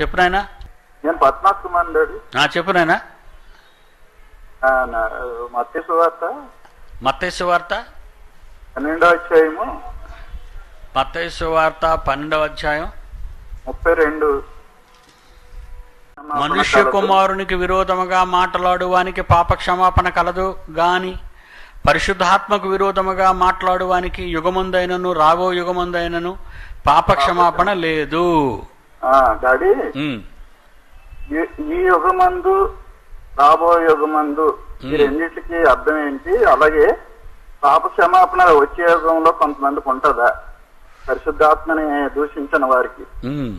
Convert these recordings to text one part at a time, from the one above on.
చెప్పు నాయనా. నేను కుమార్ చెప్పు నాయనా. మత్తైసు వార్త పన్నెండో అధ్యాయము. వార్త పన్నెండవ అధ్యాయం. ముప్పై రెండు. మనుష్య కుమారునికి విరోధముగా మాట్లాడువానికి పాప క్షమాపణ కలదు గాని పరిశుద్ధాత్మకు విరోధముగా మాట్లాడువానికి యుగముందైనను రాబో యుగముందైనను పాప క్షమాపణ లేదు. డాడీ. ఈ- యుగమందు రాబో యుగమందు ఈ రెండింటికి అర్థం ఏంటి? అలాగే పాప క్షమాపణ వచ్చే యుగంలో కొంతమందికి ఉంటుందా? పరిశుద్ధాత్మని దూషించిన వారికి. ఉమ్.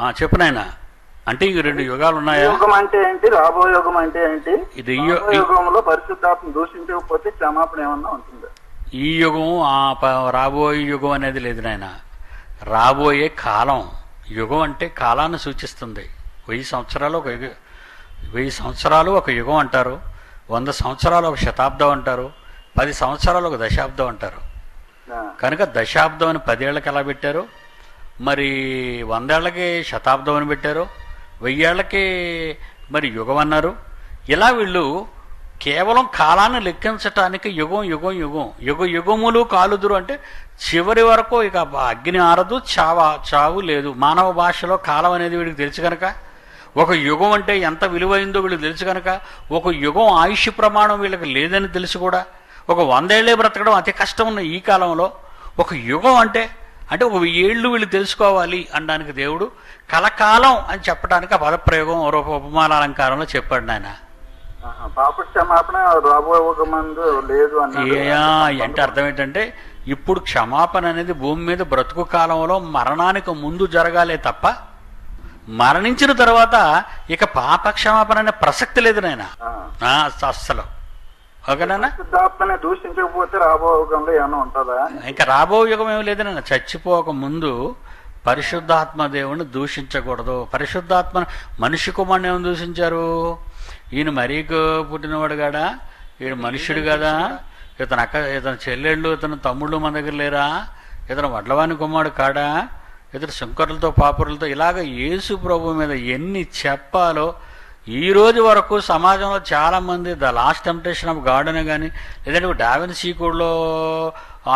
ఆ, చెప్పు నాయనా. అంటే ఈ రెండు యుగాలు ఉన్నాయా యుగం అంటే ఏంటి? రాబో యుగం అంటే ఏంటి? ఇది యుగంలో పరిశుద్ధాత్మ దూషించకపోతే క్షమాపణ ఏమన్నా ఉంటుందా? ఈ యుగం ఆ రాబోయే యుగం అనేది లేదు నాయన. రాబోయే కాలం యుగం అంటే కాలాన్ని సూచిస్తుంది. వెయ్యి సంవత్సరాలు ఒక యుగ వెయ్యి సంవత్సరాలు ఒక యుగం అంటారు. వంద సంవత్సరాలు ఒక శతాబ్దం అంటారు. పది సంవత్సరాలు ఒక దశాబ్దం అంటారు. కనుక దశాబ్దం అని పదేళ్ళకు ఎలా పెట్టారు? మరి వందేళ్ళకి శతాబ్దం అని పెట్టారు. వెయ్యేళ్ళకి మరి యుగం అన్నారు. ఇలా వీళ్ళు కేవలం కాలాన్ని లెక్కించటానికి యుగం యుగం యుగం. యుగ యుగములు కాలుదురు అంటే చివరి వరకు ఇక అగ్ని ఆరదు చావ చావు లేదు. మానవ భాషలో కాలం అనేది వీడికి తెలుసు కనుక. ఒక యుగం అంటే ఎంత విలువైందో వీళ్ళకి తెలుసు కనుక. ఒక యుగం ఆయుష్ ప్రమాణం వీళ్ళకి లేదని తెలుసు కూడా. ఒక వందేళ్ళే బ్రతకడం అతి కష్టం ఉన్న ఈ కాలంలో. ఒక యుగం అంటే అంటే ఒక ఏళ్ళు వీళ్ళు తెలుసుకోవాలి అనడానికి దేవుడు కలకాలం అని చెప్పడానికి ఆ పదప్రయోగం రూప ఉపమాన అలంకారంలో చెప్పాడు నాయన. పాప క్షమాపణ లేదు అంటే అర్థం ఏంటంటే ఇప్పుడు క్షమాపణ అనేది భూమి మీద బ్రతుకు కాలంలో మరణానికి ముందు జరగాలే తప్ప మరణించిన తర్వాత ఇక పాప క్షమాపణ అనే ప్రసక్తి లేదు నాయన. అస్సలు. ఓకేనా దూషించకపోతే రాబో యుగంలో ఏమైనా ఉంటుందా? ఇంకా రాబో యుగం ఏమి లేదన్న చచ్చిపోక ముందు పరిశుద్ధాత్మ దేవుణ్ణి దూషించకూడదు. పరిశుద్ధాత్మ మనిషి కుమారుని ఏమని దూషించారు? ఈయన మరీకు పుట్టినవాడు కాడా? ఈయన మనుష్యుడు కదా? ఇతను అక్క ఇతను చెల్లెళ్ళు ఇతను తమ్ముళ్ళు మన దగ్గర లేరా? ఇతను వడ్లవాని కుమారుడు కాడా? ఇతను శంకరులతో పాపురులతో ఇలాగ యేసు ప్రభు మీద ఎన్ని చెప్పాలో ఈ రోజు వరకు సమాజంలో చాలా మంది the last temptation of God అని కానీ లేదంటే డావిన్ సీకుడ్లో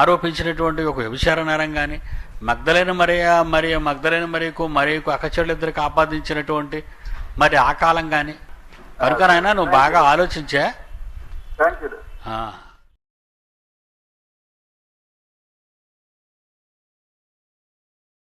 ఆరోపించినటువంటి ఒక వ్యభిచార నేరం కానీ మగ్ధలైన మరియా మరియు మగ్ధలైన మరియకు మరియకు అక్కచెళ్ళిద్దరికి ఆపాదించినటువంటి మరి ఆ కాలం కానీ కనుకనైనా నువ్వు బాగా ఆలోచించా? Thank you.